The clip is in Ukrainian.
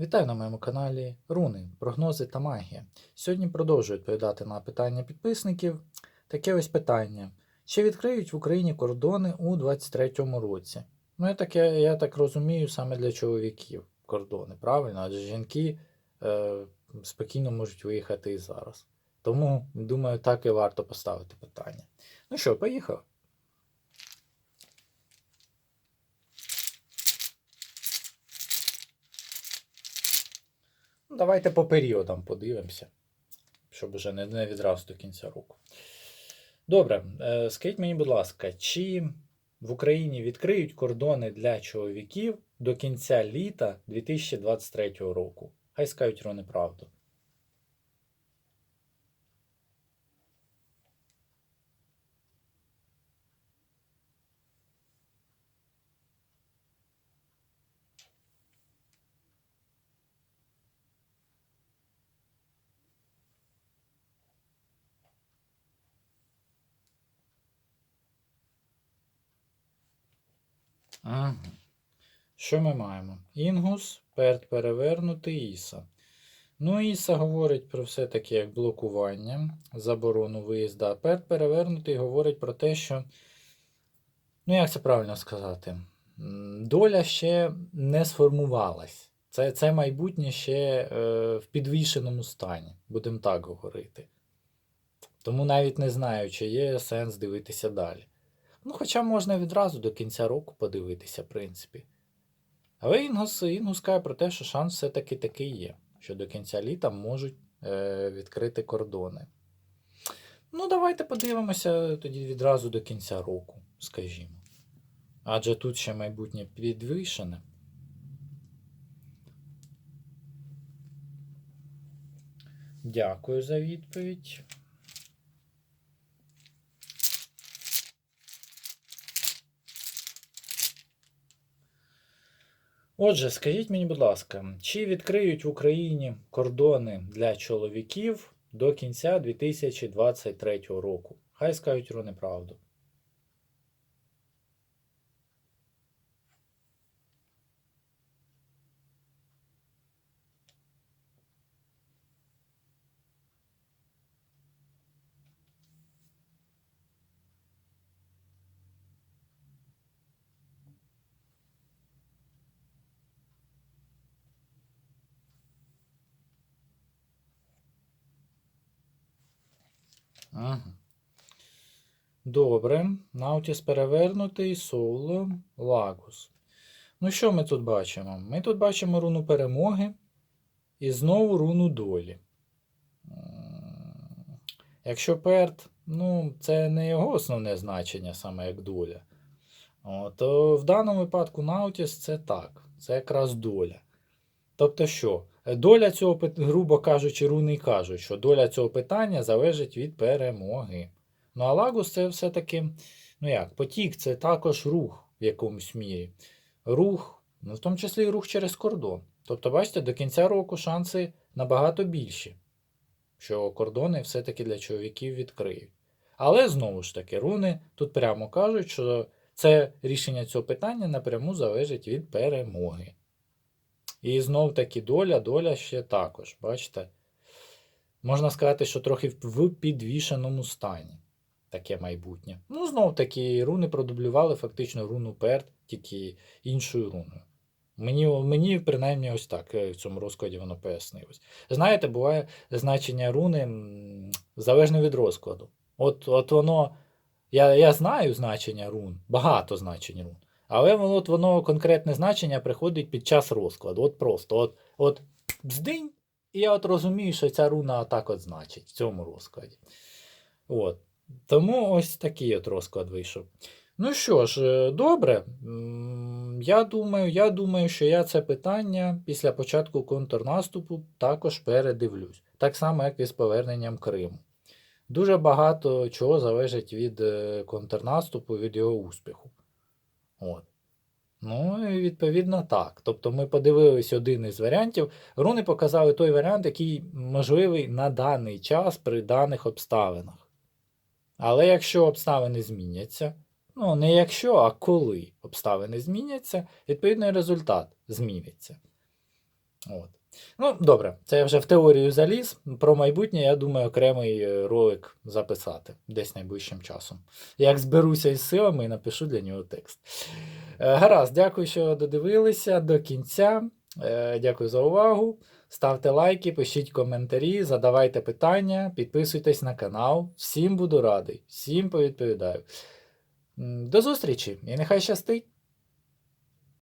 Вітаю на моєму каналі Руни, прогнози та магія. Сьогодні продовжую відповідати на питання підписників. Таке ось питання: чи відкриють в Україні кордони у 2023 році? Ну, я так, я, я так розумію, саме для чоловіків кордони, правильно? Адже жінки е, спокійно можуть виїхати і зараз. Тому, думаю, так і варто поставити питання. Ну що, поїхали? Давайте по періодам подивимося, щоб вже не, не відразу до кінця року. Добре, е, скажіть мені, будь ласка, чи в Україні відкриють кордони для чоловіків до кінця літа 2023 року? Хай скажуть про неправду. Ага. Що ми маємо? Інгус, перт перевернутий, Іса. Ну, Іса говорить про все таке як блокування, заборону виїзду, а перт перевернутий говорить про те, що, ну як це правильно сказати, доля ще не сформувалась. Це, це майбутнє ще е, в підвішеному стані, будемо так говорити. Тому навіть не знаю, чи є сенс дивитися далі. Ну, хоча можна відразу до кінця року подивитися, в принципі. Але Інгус, Інгус каже про те, що шанс все-таки такий є, що до кінця літа можуть е, відкрити кордони. Ну, давайте подивимося тоді відразу до кінця року, скажімо. Адже тут ще майбутнє підвищене. Дякую за відповідь. Отже, скажіть мені, будь ласка, чи відкриють в Україні кордони для чоловіків до кінця 2023 року? Хай скажуть про неправду. Ага. Добре. Наутіс перевернутий, соло, лагус. Ну, що ми тут бачимо? Ми тут бачимо руну перемоги і знову руну долі. Якщо перт, ну, це не його основне значення, саме як доля. О, то в даному випадку Наутіс це так. Це якраз доля. Тобто що? Доля цього, грубо кажучи, руни кажуть, що доля цього питання залежить від перемоги. Ну а лагус це все-таки, ну як, потік це також рух в якомусь мірі. Рух, ну в тому числі і рух через кордон. Тобто, бачите, до кінця року шанси набагато більші, що кордони все-таки для чоловіків відкриють. Але знову ж таки, руни тут прямо кажуть, що це рішення цього питання напряму залежить від перемоги. І знов таки доля, доля ще також, бачите? Можна сказати, що трохи в- підвішеному стані таке майбутнє. Ну, знов таки, руни продублювали фактично руну перт, тільки іншою руною. Мені, мені принаймні ось так е, в цьому розкладі воно пояснилось. Знаєте, буває значення руни залежно від розкладу. От, от воно. Я, я знаю значення рун, багато значень рун. Але воно, от воно конкретне значення приходить під час розкладу. От просто. От, от бздинь, і я от розумію, що ця руна так от значить в цьому розкладі. От. Тому ось такий от розклад вийшов. Ну що ж, е, добре. Я думаю, я думаю, що я це питання після початку контрнаступу також передивлюсь. Так само, як і з поверненням Криму. Дуже багато чого залежить від е, контрнаступу, від його успіху. От. Ну, і відповідно так. Тобто ми подивились один із варіантів. Руни показали той варіант, який можливий на даний час при даних обставинах. Але якщо обставини зміняться, ну не якщо, а коли обставини зміняться, відповідний результат зміниться. От. Ну, добре, це я вже в теорію заліз. Про майбутнє, я думаю, окремий е, ролик записати десь найближчим часом. Як зберуся із силами і напишу для нього текст. Е, Гаразд, дякую, що додивилися до кінця. Е, Дякую за увагу. Ставте лайки, пишіть коментарі, задавайте питання, підписуйтесь на канал. Всім буду радий, всім повідповідаю. До зустрічі і нехай щастить!